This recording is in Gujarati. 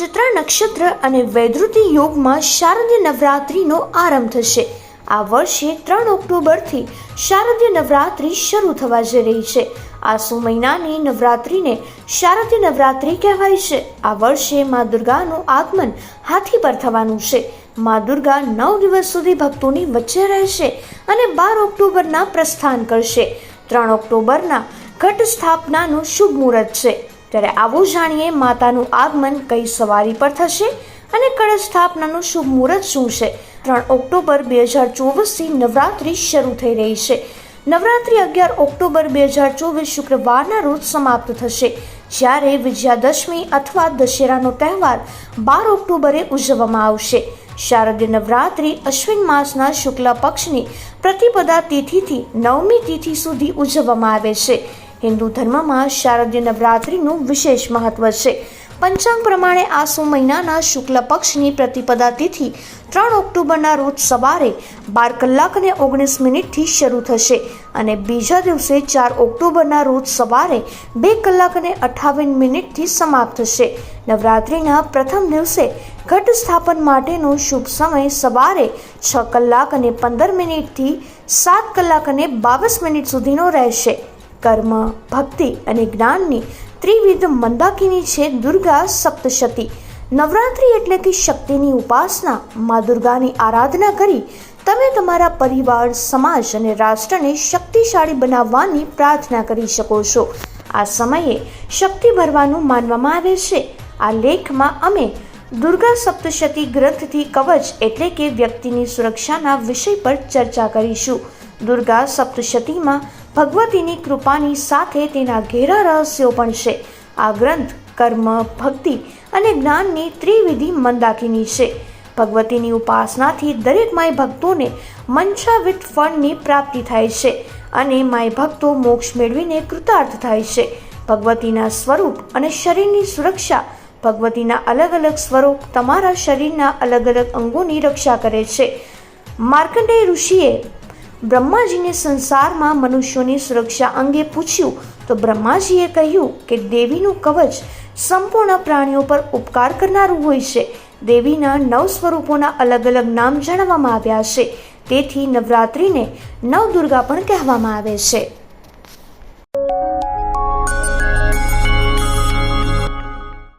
ચિત્રા નક્ષત્ર અને વૈદૃતિ યોગમાં શારદીય નવરાત્રિનો આરંભ થશે. આ વર્ષે ત્રણ ઓક્ટોબરથી શારદીય નવરાત્રિ શરૂ થવા જઈ રહી છે. આસુ મહિનાની નવરાત્રિને શારદીય નવરાત્રિ કહેવાય છે. આ વર્ષે મા દુર્ગાનું આગમન હાથી પર થવાનું છે. મા દુર્ગા નવ દિવસ સુધી ભક્તોની વચ્ચે રહેશે અને બાર ઓક્ટોબરના પ્રસ્થાન કરશે. ત્રણ ઓક્ટોબરના ઘટ સ્થાપનાનું શુભ મુહૂર્ત છે. ત્યારે આવું જાણીએ માતાનું આગમન કઈ સવારી પર થશે અને કળશ સ્થાપનાનું શુભ મુહૂર્ત શું છે? ત્રણ ઓક્ટોબર બે હજાર ચોવીસથી નવરાત્રિ શરૂ થઈ રહી છે. નવરાત્રિ અગિયાર ઓક્ટોબર બે હજાર ચોવીસ શુક્રવારના રોજ સમાપ્ત થશે. જ્યારે વિજયાદશમી અથવા દશેરાનો તહેવાર બાર ઓક્ટોબરે ઉજવવામાં આવશે. શારદીય નવરાત્રિ અશ્વિન માસના શુક્લ પક્ષની પ્રતિપદા તિથિથી નવમી તિથિ સુધી ઉજવવામાં આવે છે. હિન્દુ ધર્મમાં શારદીય નવરાત્રિનું વિશેષ મહત્વ છે. પંચાંગ પ્રમાણે આસો મહિનાના શુક્લ પક્ષની પ્રતિપદા તિથિ ત્રણ ઓક્ટોબરના રોજ સવારે બાર કલાક અને ઓગણીસ મિનિટથી શરૂ થશે અને બીજા દિવસે ચાર ઓક્ટોબરના રોજ સવારે બે કલાક અને અઠાવન મિનિટથી સમાપ્ત થશે. નવરાત્રિના પ્રથમ દિવસે ઘટ સ્થાપન માટેનો શુભ સમય સવારે છ કલાક અને પંદર મિનિટથી સાત કલાક અને બાવીસ મિનિટ સુધીનો રહેશે. કર્મ, ભક્તિ અને જ્ઞાનની ત્રિવિધ મંદાકિની છે દુર્ગા સપ્તશતી. નવરાત્રિ એટલે કે શક્તિની ઉપાસના. મા દુર્ગાની આરાધના કરી તમે તમારા પરિવાર, સમાજ અને રાષ્ટ્રને શક્તિશાળી બનાવવાની પ્રાર્થના કરી શકો છો. આ સમયે શક્તિ ભરવાનું માનવામાં આવે છે. આ લેખમાં અમે દુર્ગા સપ્તશતી ગ્રંથથી કવચ એટલે કે વ્યક્તિની સુરક્ષાના વિષય પર ચર્ચા કરીશું. દુર્ગા સપ્તશતીમાં ભગવતીની કૃપાની સાથે તેના ઘેરા રહસ્યો પણ છે. આ ગ્રંથ કર્મ, ભક્તિ અને જ્ઞાનની ત્રિવિધિ મંદાકિની છે. ભગવતીની ઉપાસનાથી દરેક માય ભક્તોને મંશાવિત ફળની પ્રાપ્તિ થાય છે અને માય ભક્તો મોક્ષ મેળવીને કૃતાર્થ થાય છે. ભગવતીના સ્વરૂપ અને શરીરની સુરક્ષા ભગવતીના અલગ અલગ સ્વરૂપ તમારા શરીરના અલગ અલગ અંગોની રક્ષા કરે છે. માર્કંડેય ઋષિએ બ્રહ્માજીને સંસારમાં મનુષ્યોની સુરક્ષા અંગે પૂછ્યું તો બ્રહ્માજીએ કહ્યું કે દેવીનું કવચ સંપૂર્ણ પ્રાણીઓ પર ઉપકાર કરનારું હોય છે. દેવીના નવ સ્વરૂપોના અલગ અલગ નામ જણાવવામાં આવ્યા છે. તેથી નવરાત્રિને નવદુર્ગા પણ કહેવામાં આવે છે.